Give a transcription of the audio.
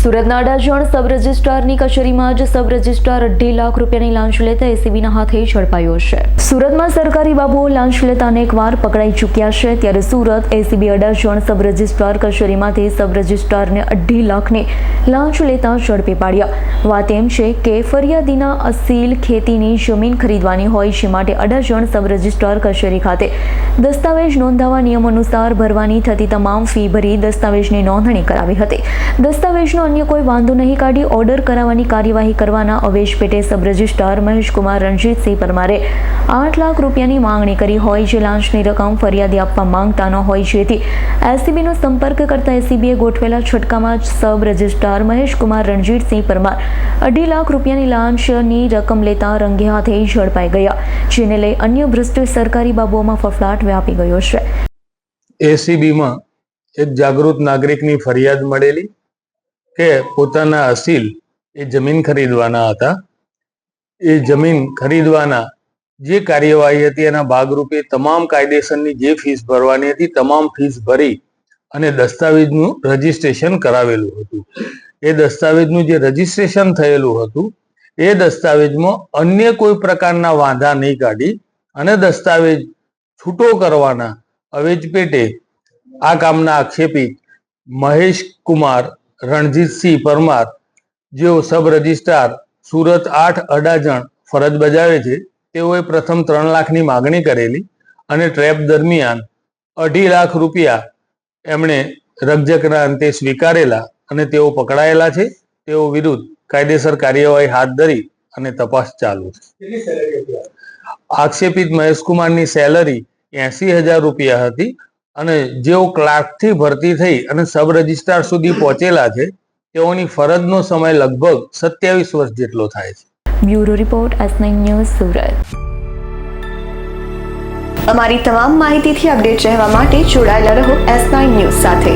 સુરતના અડાજણ સબ રજિસ્ટ્રારની કચેરીમાં જ સબ રજિસ્ટ્રાર અઢી લાખ રૂપિયાની લાંચ લેતા એસીબીના હાથે ઝડપાયો છે. સુરતમાં સરકારી બાબુઓ લાંચ લેતા અનેકવાર પકડાઈ ચૂક્યા છે, ત્યારે Surat ACB Adajan sub registrar કચેરીમાંથી sub રજિસ્ટ્રારને અઢી લાખની લાંચ લેતા ઝડપી પાડ્યા. વાત એમ છે કે ફરિયાદીના અસીલ ખેતીની જમીન ખરીદવાની હોય છે માટે અડાજણ સબ રજિસ્ટ્રાર કચેરી ખાતે દસ્તાવેજ નોંધાવવા નિયમ અનુસાર ભરવાની થતી તમામ ફી ભરી દસ્તાવેજની નોંધણી કરાવી હતી. દસ્તાવેજનો અન્ય કોઈ વાંધો નહીં કાઢી ઓર્ડર કરાવવાની કાર્યવાહી કરવાના અવેશ પેટે સબ મહેશકુમાર રણજીતસિંહ પરમારે આઠ લાખ રૂપિયાની માંગણી કરી હોય જે લાંચની રકમ ફરિયાદી આપવા માંગતા ન હોય જેથી એસીબીનો સંપર્ક કરતા એસીબીએ ગોઠવેલા છટકામાં સબ રજિસ્ટ્રાર મહેશકુમાર રણજીતસિંહ પરમાર અઢી લાખ રૂપિયાની લાંચની રકમ લેતા રંગે હાથે ઝડપાઈ ગયા, જેને લઈ અન્ય ભ્રષ્ટ સરકારી બાબુઓમાં ફફડાટ વ્યાપી ગયો છે. એસીબીમાં એક જાગૃત નાગરિકની ફરિયાદ મળેલી કે પોતાના અસીલ એ જમીન ખરીદવાના હતા. એ જમીન ખરીદવાના જે કાર્યવાહી હતી એના ભાગરૂપે તમામ કાયદેસરની જે ફીસ ભરવાની હતી, તમામ ફીસ ભરી અને દસ્તાવેજનું રજીસ્ટ્રેશન કરાવેલું હતું. એ દસ્તાવેજનું જે રજીસ્ટ્રેશન થયેલું હતું, એ દસ્તાવેજમાં અન્ય કોઈ પ્રકારના વાંધા નહીં કાઢી અને દસ્તાવેજ છૂટો કરવાના અવેજ પેટે આ કામના આક્ષેપી મહેશ કુમાર રણજીતસિંહ પરમાર, જેઓ સબ રજિસ્ટ્રાર, સુરત આઠ અડાજણ ફરજ બજાવે છે, તેઓએ પ્રથમ ત્રણ લાખની માગણી કરેલી અને ટ્રેપ દરમિયાન અઢી લાખ રૂપિયા એમણે રકઝકના અંતે સ્વીકારેલા અને તેઓ પકડાયેલા છે. તેઓ વિરુદ્ધ કાયદેસર કાર્યવાહી હાથ ધરી અને તપાસ ચાલુ છે. આક્ષેપિત મહેશકુમારની સેલરી એસી હજાર રૂપિયા હતી. અને જેઓ ક્લાર્કથી ભરતી થઈ અને સબ રજિસ્ટ્રાર સુધી પહોંચેલા છે, તેઓની ફરજનો સમય લગભગ સત્યાવીસ વર્ષ જેટલો થાય છે. Bureau report S news Surat. અમારી તમામ માહિતીથી અપડેટ રહેવા માટે જોડાયેલા રહો એસ ન્યૂઝ સાથે.